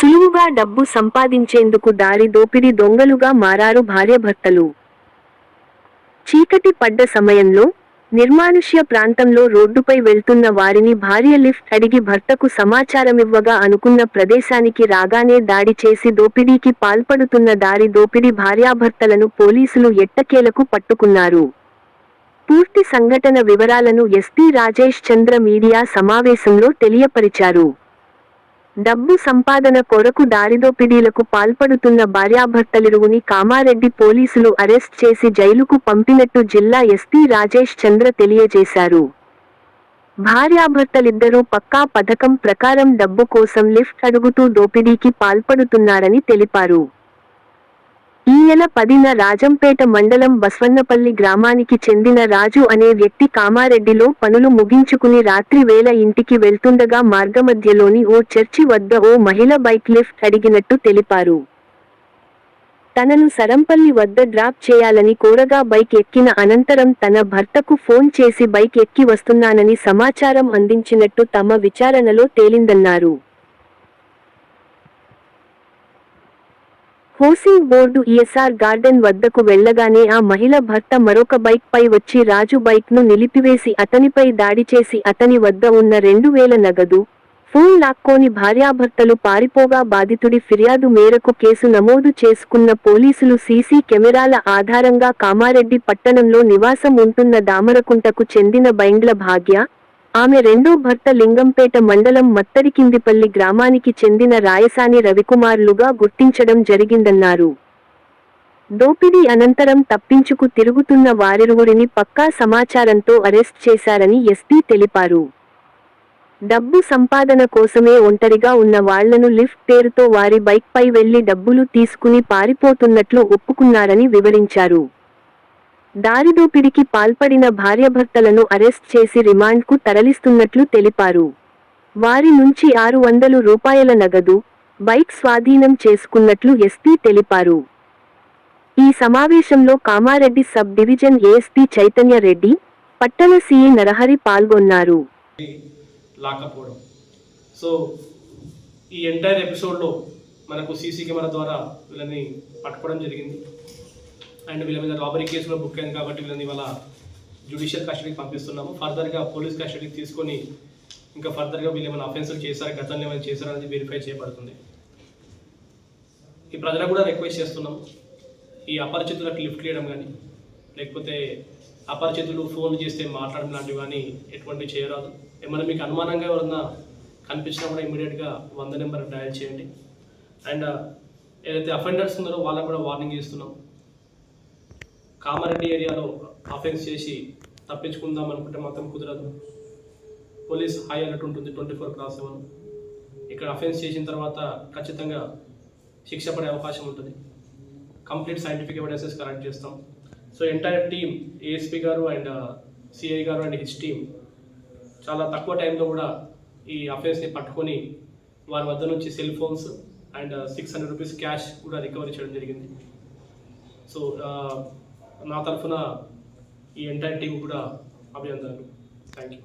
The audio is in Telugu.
సులువుగా డబ్బు సంపాదించేందుకు దారి దోపిడీ దొంగలుగా మారారు భార్యాభర్తలు. చీకటి పడ్డ సమయంలో నిర్మానుష్య ప్రాంతంలో రోడ్డుపై వెళ్తున్న వారిని భార్య లిఫ్ట్ అడిగి భర్తకు సమాచారమివ్వగా అనుకున్న ప్రదేశానికి రాగానే దాడి చేసి దోపిడీకి పాల్పడుతున్న దారి దోపిడీ భార్యాభర్తలను పోలీసులు ఎట్టకేలకు పట్టుకున్నారు. పూర్తి సంఘటన వివరాలను ఎస్పీ రాజేష్ చంద్ర మీడియా సమావేశంలో తెలియపరిచారు. డబ్బు సంపాదన కొరకు దారిదోపిడీలకు పాల్పడుతున్న భార్యాభర్తలిరువుని కామారెడ్డి పోలీసులు అరెస్ట్ చేసి జైలుకు పంపినట్టు జిల్లా ఎస్పీ రాజేష్ చంద్ర తెలియజేశారు. భార్యాభర్తలిద్దరూ పక్కా పథకం ప్రకారం డబ్బు కోసం లిఫ్ట్ అడుగుతూ దోపిడీకి పాల్పడుతున్నారని తెలిపారు. ఈ నెల పదిన రాజంపేట మండలం బస్వన్నపల్లి గ్రామానికి చెందిన రాజు అనే వ్యక్తి కామారెడ్డిలో పనులు ముగించుకుని రాత్రి వేళ ఇంటికి వెళ్తుండగా మార్గమధ్యలోని ఓ చర్చి వద్ద ఓ మహిళ బైక్ లిఫ్ట్ అడిగినట్టు తెలిపారు. తనను సరంపల్లి వద్ద డ్రాప్ చేయాలని కోరగా బైక్ ఎక్కిన అనంతరం తన భర్తకు ఫోన్ చేసి బైక్ ఎక్కి వస్తున్నానని సమాచారం అందించినట్టు తమ విచారణలో తేలిందన్నారు. హోసింగ్ బోర్డు ఈఎస్ఆర్ గార్డెన్ వద్దకు వెళ్ళగానే ఆ మహిళ భర్త మరొక బైక్ పై వచ్చి రాజు బైక్ను నిలిపివేసి అతనిపై దాడి చేసి అతని వద్ద ఉన్న రెండు వేల నగదు ఫోన్ లాక్కోని భార్యాభర్తలు పారిపోగా బాధితుడి ఫిర్యాదు మేరకు కేసు నమోదు చేసుకున్న పోలీసులు సీసీ కెమెరాల ఆధారంగా కామారెడ్డి పట్టణంలో నివాసం ఉంటున్న దామరకుంటకు చెందిన బైండ్ల భాగ్య ఆమె రెండో భర్త లింగంపేట మండలం మత్తరికిందిపల్లి గ్రామానికి చెందిన రాయసాని రవికుమార్లుగా గుర్తించడం జరిగిందన్నారు. దోపిడీ అనంతరం తప్పించుకు తిరుగుతున్న వారిరువురిని పక్కా సమాచారంతో అరెస్ట్ చేశారని ఎస్పీ తెలిపారు. డబ్బు సంపాదన కోసమే ఒంటరిగా ఉన్న వాళ్ళను లిఫ్ట్ పేరుతో వారి బైక్పై వెళ్ళి డబ్బులు తీసుకుని పారిపోతున్నట్లు ఒప్పుకున్నారని వివరించారు. దారిదోపిడికి పాల్పడిన భార్యాభర్తలను అరెస్ట్ చేసి రిమాండ్కు తరలిస్తున్నట్లు తెలిపారు. వారి నుంచి ఆరు వందలు రూపాయల నగదు బైక్ స్వాధీనం చేసుకున్నట్లు ఎస్పీ తెలిపారు. ఈ సమావేశంలో Kamareddy sub division ASP Chaitanya Reddy పట్టణ సీఈ నరహరి పాల్గొన్నారు. సో ఈ ఎంటైర్ ఎపిసోడ్లో మనకు సీసీ కెమెరా ద్వారా వీళ్ళని పట్టుకోవడం జరిగింది. అండ్ వీళ్ళ మీద రాబరీ కేసు కూడా బుక్ అయింది కాబట్టి వీళ్ళని ఇవాళ జ్యుడిషియల్ కస్టడీకి పంపిస్తున్నాము. ఫర్దర్గా పోలీస్ కస్టడీకి తీసుకొని ఇంకా ఫర్దర్గా వీళ్ళు ఏమైనా అఫెన్సులు చేశారా గతంలో ఏమైనా చేశారా అనేది వెరిఫై చేయబడుతుంది. ఈ ప్రజలకు కూడా రిక్వెస్ట్ చేస్తున్నాం ఈ అపరిచితులకు లిఫ్ట్ చేయడం కానీ లేకపోతే అపరిచితులు ఫోన్ చేస్తే మాట్లాడడం లాంటివి కానీ ఎటువంటివి చేయరాదు. ఏమైనా మీకు అనుమానంగా ఎవరన్నా కనిపించినా కూడా ఇమీడియట్గా వంద నెంబర్ డయల్ చేయండి. అండ్ ఏదైతే అఫెండర్స్ ఉన్నారో వాళ్ళకు కూడా వార్నింగ్ ఇస్తున్నాం కామారెడ్డి ఏరియాలో అఫెన్స్ చేసి తప్పించుకుందాం అనుకుంటే మాత్రం కుదరదు. పోలీస్ హై అలర్ట్ ఉంటుంది ట్వంటీ ఫోర్ క్రాస్ సెవెన్. ఇక్కడ అఫెన్స్ చేసిన తర్వాత ఖచ్చితంగా శిక్ష పడే అవకాశం ఉంటుంది. కంప్లీట్ సైంటిఫిక్ ఎవిడెన్సెస్ కలెక్ట్ చేస్తాం. సో ఎంటైర్ టీమ్ ఏఎస్పీ గారు అండ్ uh, సిఐ గారు అండ్ హిస్ టీమ్ చాలా తక్కువ టైంలో కూడా ఈ అఫెన్స్ని పట్టుకొని వారి వద్ద నుంచి cell phones and six hundred rupees cash కూడా రికవరీ చేయడం జరిగింది. సో uh, నా తరఫున ఈ ఎంటైర్ టీం కూడా అభినందనలు. Thank you